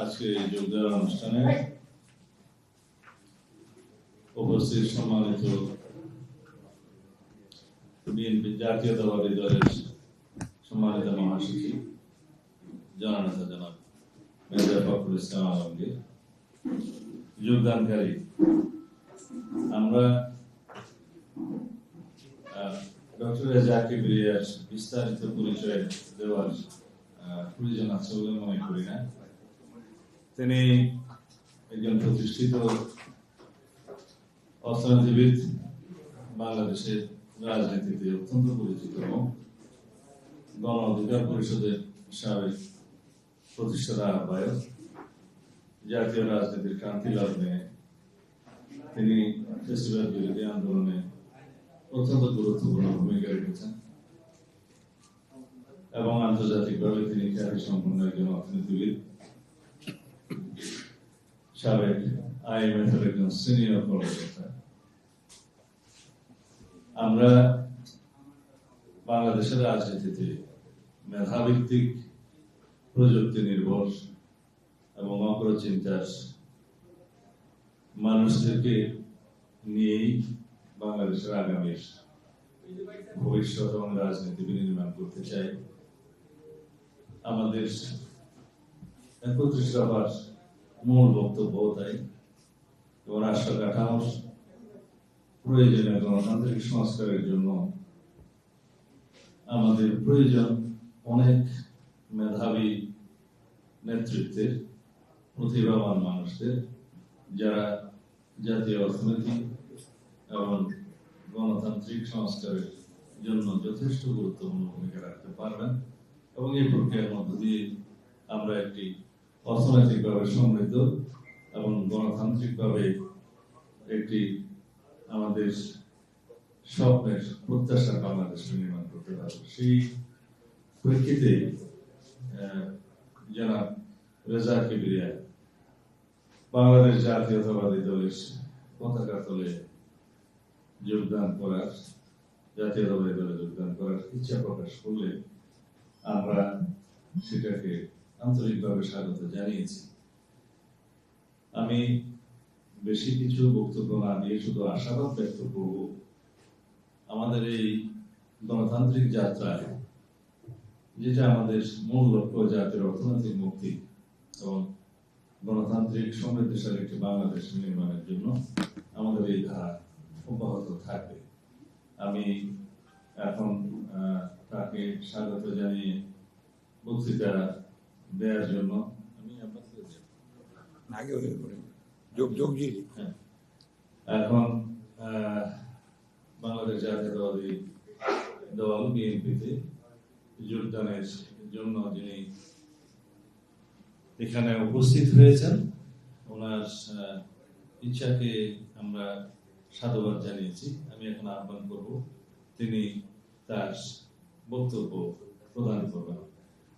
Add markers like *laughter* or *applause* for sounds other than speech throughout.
আজকে এই যোগদান অনুষ্ঠানে উপস্থিত সম্মানিত বিএনপি জাতীয়তাবাদী দলের সম্মানিত মহাসচিব, জননেতা জনাব মেজর ফখরুল ইসলাম আলমগীর। যোগদানকারী, আমরা ডক্টর জাকির বিরিয়ার বিস্তারিত পরিচয় দেওয়ার প্রয়োজন আছে বলে মনে করি না তিনি একজন প্রতিষ্ঠিত অর্থনীতিবিদ, বাংলাদেশের রাজনীতিতে অত্যন্ত পরিচিত এবং গণ অধিকার পরিষদের সাবেক প্রতিষ্ঠাতা আহ্বায়ক। জাতীয় রাজনীতির ক্রান্তি লগ্নে তিনি বিরোধী আন্দোলনে অত্যন্ত গুরুত্বপূর্ণ ভূমিকা রেখেছেন। এবং আন্তর্জাতিকভাবে তিনি খ্যাতি সম্পন্ন একজন অর্থনীতিবিদ, সাবেক একজন সিনিয়র কর্মকর্তা আমরা বাংলাদেশের রাজনীতিতে মেধাভিত্তিক প্রযুক্তি নির্ভর এবং অগ্রচিন্তার মানুষদেরকে নিয়েই বাংলাদেশের আগামীর ভবিষ্যৎ এবং রাজনীতি বিনির্মাণ করতে চাই। আমাদের একত্রিশ দফার মূল বক্তব্য তাই। এবং রাষ্ট্র কাঠামোর প্রয়োজনীয় গণতান্ত্রিক সংস্কারের জন্য আমাদের প্রয়োজন অনেক মেধাবী নেতৃত্বের, প্রতিভাবান মানুষদের, যারা জাতীয় অর্থনীতি এবং গণতান্ত্রিক সংস্কারের জন্য যথেষ্ট গুরুত্বপূর্ণ ভূমিকা রাখতে পারবেন এবং এই প্রক্রিয়ার মধ্য দিয়ে আমরা একটি অর্থনৈতিকভাবে সমৃদ্ধ এবং গণতান্ত্রিকভাবে একটি আমাদের স্বপ্নের প্রত্যাশার বাংলাদেশ নির্মাণ করতে পারব। সেই প্রেক্ষিতে জনাব রেজা কিবরিয়া, বাংলাদেশ জাতীয়তাবাদী দলের পতাকা তলে যোগদান করার জাতীয়তাবাদী দলে যোগদান করার ইচ্ছা প্রকাশ করলে আমরা সেটাকে আন্তরিকভাবে স্বাগত জানিয়েছি। আমি বেশি কিছু বক্তব্য না দিয়ে শুধু আশাবাদ ব্যক্ত করব, আমাদের এই গণতান্ত্রিক যাত্রায়, যেটা আমাদের মূল লক্ষ্য জাতির অর্থনৈতিক মুক্তি এবং গণতান্ত্রিক সমৃদ্ধশালী একটি বাংলাদেশ নির্মাণের জন্য আমাদের এই ধারা। অব্যাহত থাকবে। আমি এখন তাকে স্বাগত জানিয়ে বক্তৃতা দেওয়ার জন্য আমি আগে যোগ যোগ হ্যাঁ। এখন বাংলাদেশ জাতীয়তাবাদী দল বিএনপিতে যোগদানের জন্য যিনি এখানে উপস্থিত হয়েছেন ওনার ইচ্ছাকে আমরা সাধুবাদ জানিয়েছি। আমি এখন আহ্বান করব, তিনি তার বক্তব্য প্রদান করবেন।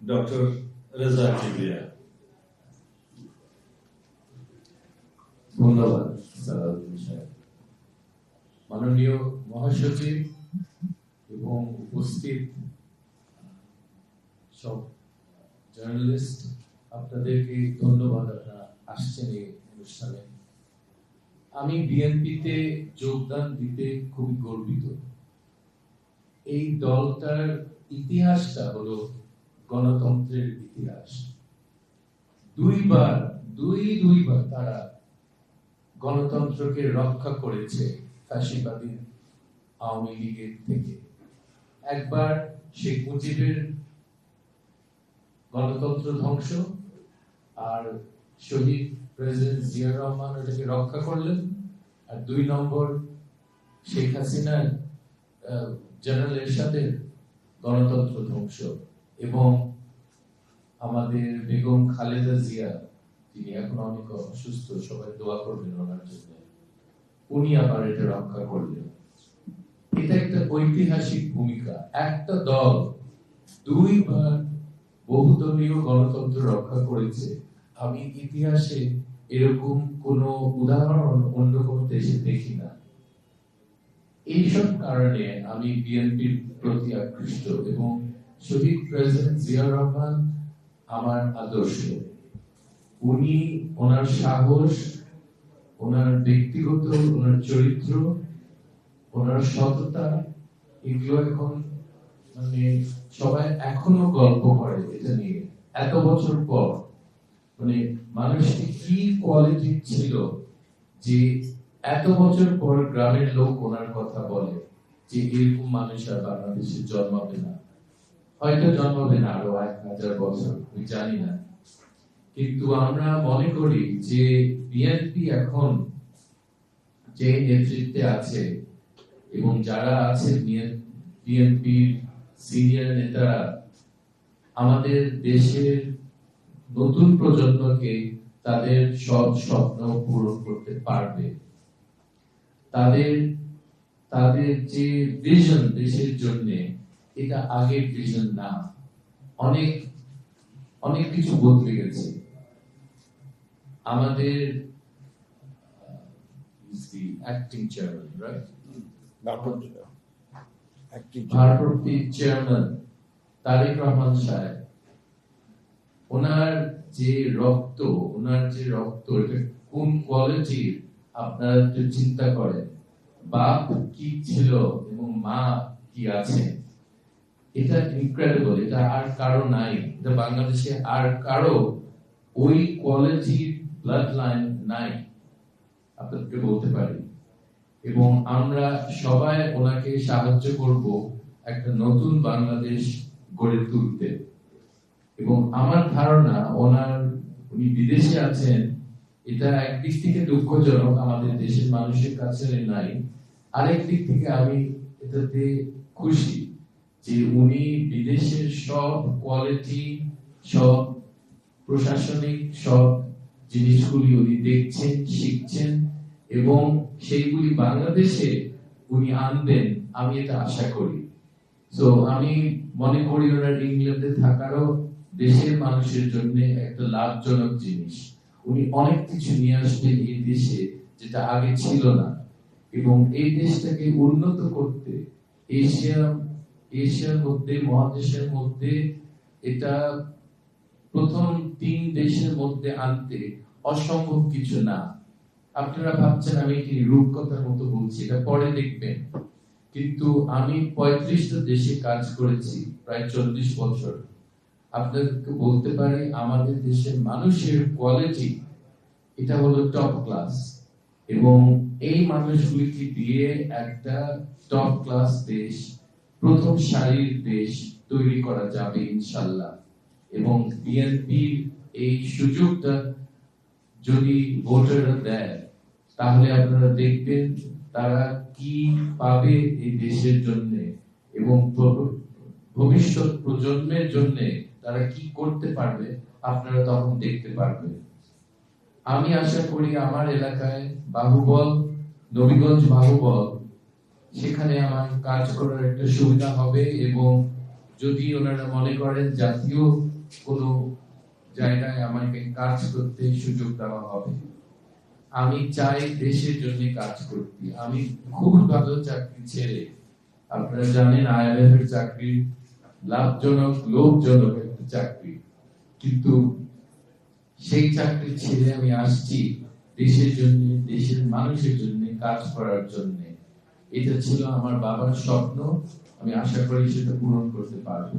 ডক্টর রেজা কিবিয়া ধন্যবাদ মাননীয় মহাসচিব এবং উপস্থিত সব জার্নালিস্ট, আপনাদেরকে ধন্যবাদ আপনারা আসছেন এই অনুষ্ঠানে। আমি বিএনপিতে যোগদান দিতে খুবই গর্বিত। এই দলটার ইতিহাসটা হলো গণতন্ত্রের ইতিহাস। দুইবার, দুই, দুইবার তারা গণতন্ত্রকে রক্ষা করেছে ফ্যাসিবাদী আওয়ামী লীগের থেকে। একবার শেখ মুজিবের গণতন্ত্র ধ্বংস আর শহীদ প্রেসিডেন্ট জিয়া রহমান ওটাকে রক্ষা করলেন। আর দুই নম্বর, শেখ হাসিনার জেনারেল এরশাদের গণতন্ত্র ধ্বংস এবং আমাদের বেগম খালেদা জিয়া, তিনি এখন অনেক অসুস্থ, সবাই দোয়া করবেন ওনার জন্য। উনি আবার এটা রক্ষা করলেন। এটা একটা ঐতিহাসিক ভূমিকা। একটা দল দুইবার বহুদলীয় গণতন্ত্র রক্ষা করেছে। আমি ইতিহাসে এরকম কোন উদাহরণ অন্য কোন দেশে দেখি না। এইসব কারণে আমি বিএনপির প্রতি আকৃষ্ট এবং শহীদ প্রেসিডেন্ট জিয়া রহমান আমার আদর্শ। উনি ওনার সাহস, ওনার ব্যক্তিগত, ওনার চরিত্র, ওনার সততা, এগুলো এখন মানে সবাই এখনও গল্প করে এটা নিয়ে। এত বছর পর মানে মানুষটি কি কোয়ালিটি ছিল যে এত বছর পর গ্রামের লোক ওনার কথা বলে যে এরকম মানুষ আর বাংলাদেশে জন্মাবে না। হয়তো জন্মাবে না আরও এক হাজার বছর, আমি জানি না। কিন্তু আমরা মনে করি যে বিএনপি এখন যে নেতৃত্বে আছে এবং যারা আছে বিএনপির সিনিয়র নেতারা, আমাদের দেশের নতুন প্রজন্মকে তাদের সব স্বপ্ন পূরণ করতে পারবে। তাদের তাদের যে ভিশন দেশের জন্য এটা আগের ভিশন না। অনেক অনেক কিছু বদলে গেছে। আমাদের অ্যাক্টিং চেয়ারম্যান রাইট একটি ভারপ্রাপ্তি চেয়ারম্যান তারেক রহমান সাহেব ওনার যে রক্ত, ওনার যে রক্ত, এটা কোন কোয়ালিটির আপনারা একটু চিন্তা করেন। বাপ কি ছিল এবং মা কি আছে? এটা ইনক্রেডিবল এটা আর কারও নাই। এটা বাংলাদেশে আর কারও ওই কোয়ালিটির ব্লাড লাইন নাই। আপনাদেরকে বলতে পারি। এবং আমরা সবাই ওনাকে সাহায্য করব একটা নতুন বাংলাদেশ গড়ে তুলতে। এবং আমার ধারণা ওনার, উনি বিদেশে আছেন, এটা একদিক থেকে দুঃখজনক, আমাদের দেশের মানুষের কাছে নাই। আরেক দিক থেকে আমি এটাতে খুশি যে উনি বিদেশের সব কোয়ালিটি সব প্রশাসনিক, সব জিনিসগুলি উনি দেখছেন, শিখছেন, এবং সেইগুলি বাংলাদেশে উনি আনবেন, আমি এটা আশা করি। তো আমি মনে করি ওনার ইংল্যান্ডে থাকারও দেশের মানুষের জন্য একটা লাভজনক জিনিস। উনি অনেক কিছু নিয়ে আসবেন এই দেশে যেটা আগে ছিল না। এবং এই দেশটাকে উন্নত করতে এশিয়া, এশিয়ার মধ্যে, মহাদেশের মধ্যে এটা প্রথম তিন দেশের মধ্যে আনতে অসম্ভব কিছু না। আপনারা ভাবছেন আমি কি রূপকথার মতো বলছি, এটা পরে দেখবেন। কিন্তু আমি পঁয়ত্রিশটা দেশে কাজ করেছি, প্রায় চল্লিশ বছর। আপনাদেরকে বলতে পারি, আমাদের দেশের মানুষের কোয়ালিটি এটা হলো টপ ক্লাস এবং এই মানুষগুলিকে দিয়ে একটা টপ ক্লাস দেশ, প্রথম সারির দেশ তৈরি করা যাবে ইনশাল্লাহ। এবং বিএনপির এই সুযোগটা যদি ভোটাররা দেয়, তাহলে আপনারা দেখবেন তারা কি পাবে এই দেশের জন্য এবং ভবিষ্যৎ প্রজন্মের জন্য তারা কি করতে পারবে, আপনারা তখন দেখতে পারবেন আমি আশা করি আমার এলাকায় বাহুবল, নবীগঞ্জ বাহুবল, সেখানে আমার কাজ করার একটা সুবিধা হবে এবং যদি ওনারা মনে করেন জাতীয় কোনো জায়গায় আমাকে কাজ করতে সুযোগ দেওয়া হবে। আমি চাই দেশের জন্য কাজ করতে। আমি খুব ভালো চাকরি ছেড়ে, আপনারা জানেন আইএলএফ এর চাকরি লাভজনক, লোভজনক চাকরি। কিন্তু সেই চাকরি ছেড়ে আমি আসছি দেশের জন্য দেশের মানুষের জন্য কাজ করার জন্য। এটা ছিল আমার বাবার স্বপ্ন। আমি আশা করি সেটা পূরণ করতে পারব।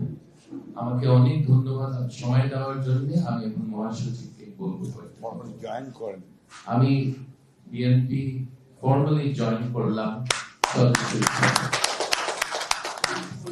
আমাকে অনেক ধন্যবাদ সময় দেওয়ার জন্য আমি এখন মহাসচিবকে বলব। জয়েন করেন। আমি বিএনপি ফর্মালি জয়েন করলাম।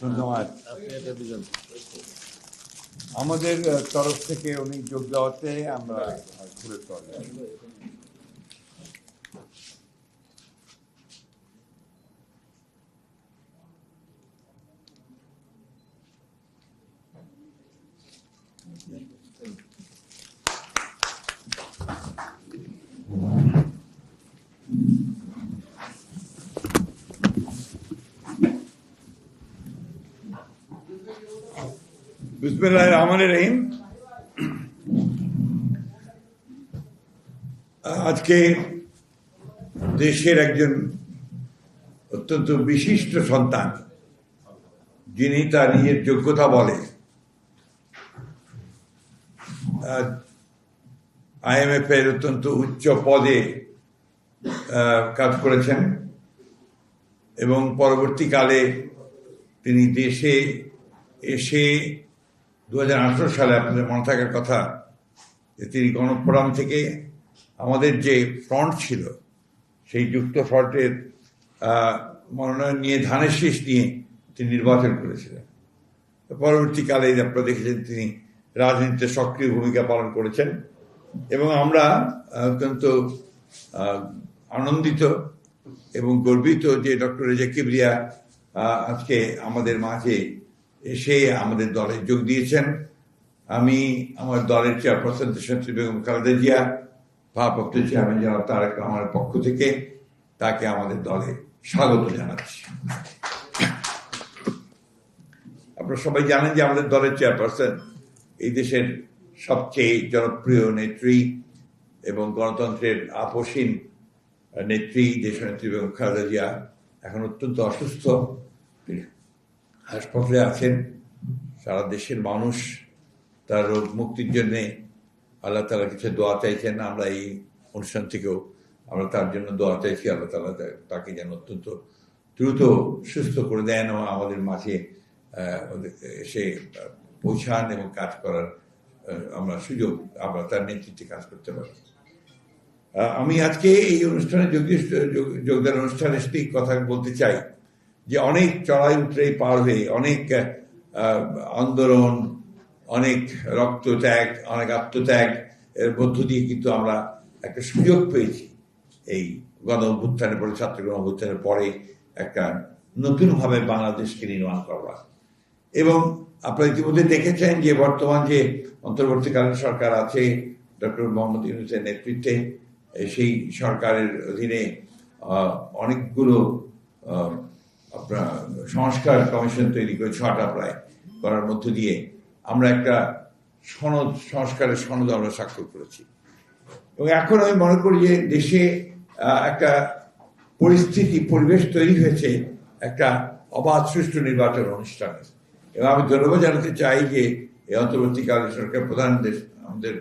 ধন্যবাদ। আমাদের তরফ থেকে উনি যোগ দেওয়াতে আমরা ঘুরে চলে বিসমিল্লাহ রহমান রহিম। আজকে দেশের একজন অত্যন্ত বিশিষ্ট সন্তান, যিনি তার নিজের যোগ্যতা বলে আইএমএফ এর অত্যন্ত উচ্চ পদে কাজ করেছেন এবং পরবর্তীকালে তিনি দেশে এসে দু হাজার আঠেরো সালে আপনাদের মনে থাকার কথা, যে তিনি গণফোরাম থেকে আমাদের যে ফ্রন্ট ছিল, সেই যুক্ত ফ্রন্টের মনোনয়ন নিয়ে, ধানের শীষ নিয়ে তিনি নির্বাচন করেছিলেন। পরবর্তীকালে আপনারা দেখেছেন তিনি রাজনীতিতে সক্রিয় ভূমিকা পালন করেছেন এবং আমরা অত্যন্ত আনন্দিত এবং গর্বিত যে ডক্টর রেজা কিবরিয়া আজকে আমাদের মাঝে এসে আমাদের দলে যোগ দিয়েছেন। আমি আমার দলের চেয়ারপারসন দেশনেত্রী বেগম খালেদা জিয়া, ভারপ্রাপ্ত চেয়ারম্যান জনাব তারেক রহমানের পক্ষ থেকে তাকে আমাদের দলে স্বাগত জানাচ্ছি। আপনারা সবাই জানেন যে আমাদের দলের চেয়ারপারসন এই দেশের সবচেয়ে জনপ্রিয় নেত্রী এবং গণতন্ত্রের আপসীন নেত্রী দেশনেত্রী বেগম খালেদা জিয়া এখন অত্যন্ত অসুস্থ। হাসপাতালে আছেন সারা দেশের মানুষ, তার রোগ মুক্তির জন্যে আল্লাহ তালা কিছু দোয়া চাইছেন। আমরা এই অনুষ্ঠান থেকেও আমরা তার জন্য দোয়া চাইছি। আল্লাহ তালা তাকে যেন অত্যন্ত দ্রুত সুস্থ করে দেন এবং আমাদের মাঝে এসে পৌঁছান এবং কাজ করার আমরা সুযোগ, আমরা তার নেতৃত্বে কাজ করতে পারি। আমি আজকে এই অনুষ্ঠানে যোগ যোগ- যোগদান অনুষ্ঠানে সেই কথা বলতে চাই। যে অনেক চড়াই উতরাই পার হয়ে অনেক আন্দোলন, অনেক রক্তত্যাগ, অনেক আত্মত্যাগ, এর মধ্য দিয়ে কিন্তু আমরা একটা সুযোগ পেয়েছি। এই গণ অভ্যুত্থানের পরে ছাত্র গণ অভ্যুত্থানের পরে একটা নতুনভাবে বাংলাদেশকে নির্মাণ করা। এবং আপনারা ইতিমধ্যে দেখেছেন যে বর্তমান যে অন্তর্বর্তীকালীন সরকার আছে, ডক্টর মোহাম্মদ ইউনুসের নেতৃত্বে সেই সরকারের অধীনে অনেকগুলো আপনার সংস্কার কমিশন তৈরি করে ছটা প্রায় করার মধ্য দিয়ে আমরা একটা সনদ, সংস্কারের সনদ আমরা স্বাক্ষর করেছি। এবং এখন আমি মনে করি যে দেশে একটা পরিস্থিতি, পরিবেশ তৈরি হয়েছে, একটা অবাধ সুষ্ঠু নির্বাচন অনুষ্ঠানে। এবং আমি ধন্যবাদ জানাতে চাই যে এই অন্তর্বর্তীকালীন সরকার প্রধান দেশ, আমাদের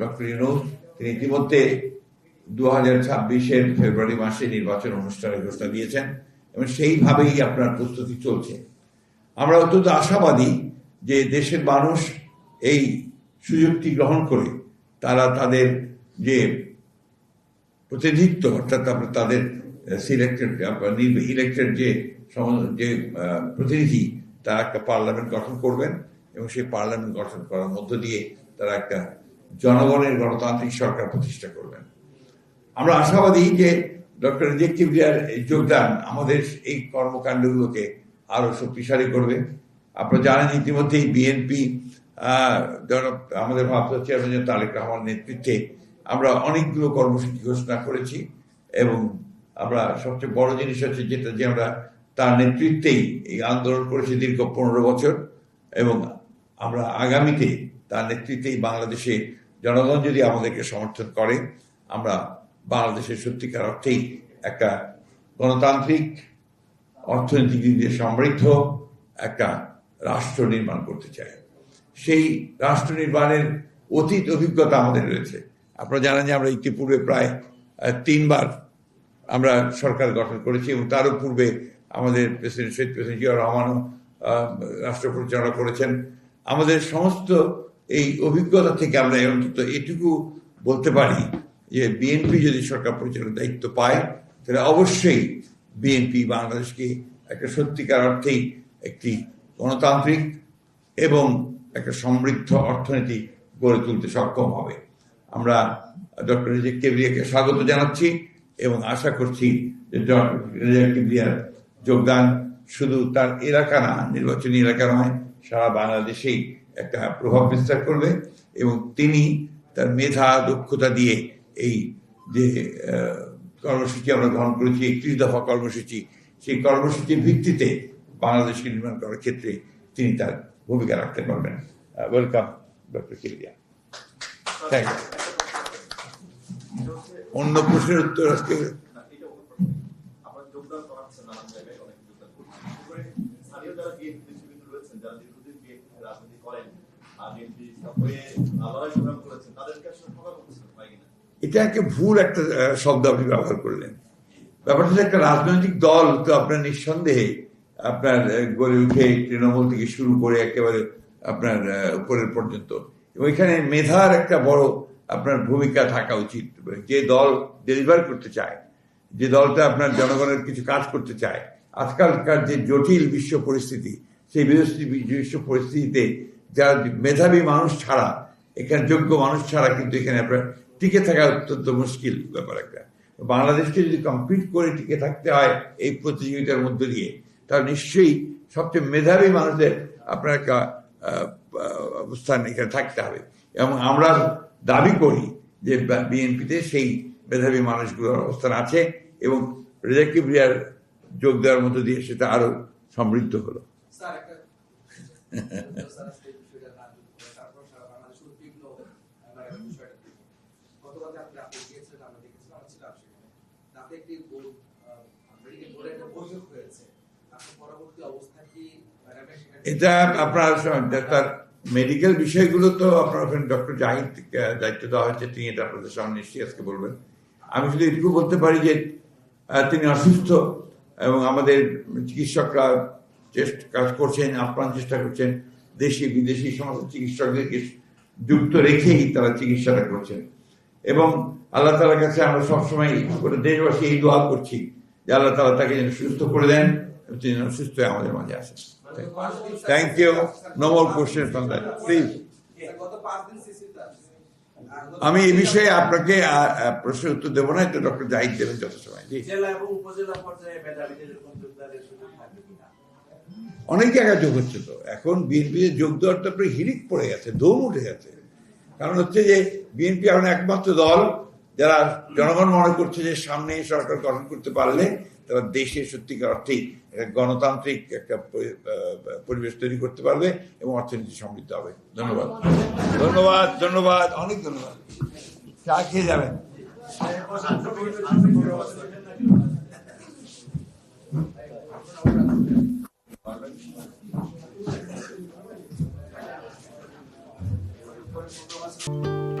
ডক্টর ইউনুস, তিনি ইতিমধ্যে দু হাজার ছাব্বিশের ফেব্রুয়ারি মাসে নির্বাচন অনুষ্ঠানের ঘোষণা দিয়েছেন। এবং সেইভাবেই আপনার প্রস্তুতি চলছে। আমরা অত্যন্ত আশাবাদী যে দেশের মানুষ এই সুযোগটি গ্রহণ করে তারা তাদের যে প্রতিনিধিত্ব, অর্থাৎ আপনার তাদের সিলেক্টেড ইলেক্টেড যে যে প্রতিনিধি, তারা একটা পার্লামেন্ট গঠন করবেন এবং সেই পার্লামেন্ট গঠন করার মধ্য দিয়ে তারা একটা জনগণের গণতান্ত্রিক সরকার প্রতিষ্ঠা করবেন। আমরা আশাবাদী যে ডক্টর রেজে কিবরিয়ার এই যোগদান আমাদের এই কর্মকাণ্ডগুলোকে আরও শক্তিশালী করবে। আপনারা জানেন ইতিমধ্যেই বিএনপি আমাদের ভারপ্রাপ্ত চেয়ারম্যান তারেক রহমান নেতৃত্বে আমরা অনেকগুলো কর্মসূচি ঘোষণা করেছি এবং আমরা সবচেয়ে বড় জিনিস হচ্ছে যেটা যে আমরা তার নেতৃত্বেই এই আন্দোলন করেছি দীর্ঘ পনেরো বছর এবং আমরা আগামীতে তার নেতৃত্বেই বাংলাদেশে জনগণ যদি আমাদেরকে সমর্থন করে, আমরা বাংলাদেশের সত্যিকার অর্থেই একটা গণতান্ত্রিক, অর্থনৈতিক দিক দিয়ে সমৃদ্ধ একটা রাষ্ট্র নির্মাণ করতে চাই সেই রাষ্ট্র নির্মাণের অতীত অভিজ্ঞতা আমাদের রয়েছে। আপনারা জানেন যে আমরা ইতিপূর্বে প্রায় তিনবার আমরা সরকার গঠন করেছি এবং তারও পূর্বে আমাদের প্রেসিডেন্ট শহীদ প্রেসিডেন্ট জিয়া রহমানও রাষ্ট্র পরিচালনা করেছেন। আমাদের সমস্ত এই অভিজ্ঞতা থেকে আমরা অন্তত এটুকু বলতে পারি যে বিএনপি যদি সরকার পরিচালনার দায়িত্ব পায়, তাহলে অবশ্যই বিএনপি বাংলাদেশকে একটা সত্যিকার অর্থেই একটি গণতান্ত্রিক এবং একটা সমৃদ্ধ অর্থনীতি গড়ে তুলতে সক্ষম হবে। আমরা ডক্টর রেজেক কেবরিয়াকে স্বাগত জানাচ্ছি এবং আশা করছি যে ডক্টর রেজেক কেবরিয়ার যোগদান শুধু তার এলাকা না, নির্বাচনী এলাকা নয়, সারা বাংলাদেশেই একটা প্রভাব বিস্তার করবে এবং তিনি তার মেধা, দক্ষতা দিয়ে এই যে কর্মসূচি আমরা গ্রহণ করেছি, একত্রিশ দফা কর্মসূচি, সেই কর্মসূচির ভিত্তিতে বাংলাদেশকে নির্মাণ করার ক্ষেত্রে তিনি তার ভূমিকা রাখতে পারবেন। ওয়েলকাম ডক্টর কিলিয়া থ্যাংক ইউ অন্য প্রশ্নের উত্তর আজকে করেন আর বিএনপি হয়ে সংগ্রাম করেছেন এটা একটা ভুল একটা শব্দ আপনি ব্যবহার করলেন। ব্যাপারটা একটা রাজনৈতিক দল তো আপনার নিঃসন্দেহে আপনার গড়ে উঠে তৃণমূল থেকে শুরু করে একেবারে আপনার উপরের পর্যন্ত। এখানে মেধার একটা বড় আপনার ভূমিকা থাকা উচিত। যে দল ডেলিভার করতে চায়, যে দলটা আপনার জনগণের কিছু কাজ করতে চায়, আজকালকার যে জটিল বিশ্ব পরিস্থিতি, সেই বিশ্ব পরিস্থিতিতে যারা মেধাবী মানুষ ছাড়া, এখানে যোগ্য মানুষ ছাড়া কিন্তু এখানে আপনার টিকে থাকা অত্যন্ত মুশকিল ব্যাপার একটা। বাংলাদেশকে যদি কমপ্লিট করে টিকে থাকতে হয় এই প্রতিযোগিতার মধ্য দিয়ে তাহলে নিশ্চয়ই সবচেয়ে মেধাবী মানুষদের আপনার একটা অবস্থান এখানে থাকতে হবে। এবং আমরা দাবি করি যে বিএনপিতে সেই মেধাবী মানুষগুলোর অবস্থান আছে এবং রেজা কিবরিয়ার যোগ দেওয়ার মধ্য দিয়ে সেটা আরও সমৃদ্ধ হলো *laughs* স্যার একটা স্যার আজকে এই বিষয়টা না যদি করে, তারপর সারা বাংলাদেশের উদ্বিগ্ন আমার একটা বিষয়টা দেখুন। গতকালকে আপনি আপনি গিয়েছিলেন আমরা দেখেছিলাম আমরা ছিলাম সেখানে তাতে একটি এটা আপনার তার মেডিকেল বিষয়গুলো তো আপনার ডক্টর জাহিদ দায়িত্ব দেওয়া হয়েছে, তিনি এটা আপনাদের সামনে নিশ্চয়ই আজকে বলবেন। আমি শুধু একটু বলতে পারি যে তিনি অসুস্থ এবং আমাদের চিকিৎসকরা চেষ্টা কাজ করছেন, আপ্রাণ চেষ্টা করছেন দেশি বিদেশি সমস্ত চিকিৎসকদেরকে যুক্ত রেখেই তারা চিকিৎসাটা করছেন। এবং আল্লাহ তালার কাছে আমরা সবসময় গোটা দেশবাসী এই দোয়া করছি যে আল্লাহ তালা তাকে যেন সুস্থ করে দেন তিনি যেন সুস্থ হয়ে আমাদের মাঝে আসেন। থ্যাংক ইউ সিসিতে আছে আর গত- আমি এই বিষয়ে আপনাকে প্রশ্নের উত্তর দেবো না এটা ডক্টর জাহিদ দেবেন যত সময় অনেক জায়গায় যোগ হচ্ছে তো। এখন বিএনপি যোগ দেওয়ার তো আপনার হিরিক পড়ে গেছে দম উঠে গেছে। কারণ হচ্ছে যে বিএনপি এখন একমাত্র দল যারা জনগণ মনে করছে যে সামনে সরকার গঠন করতে পারলে তারা দেশে সত্যিকার অর্থেই গণতান্ত্রিক একটা পরিবেশ তৈরি করতে পারবে এবং অর্থনীতি সমৃদ্ধ হবে। ধন্যবাদ। ধন্যবাদ ধন্যবাদ, অনেক ধন্যবাদ। চা খেয়ে যাবেন। পারবেন Thank you.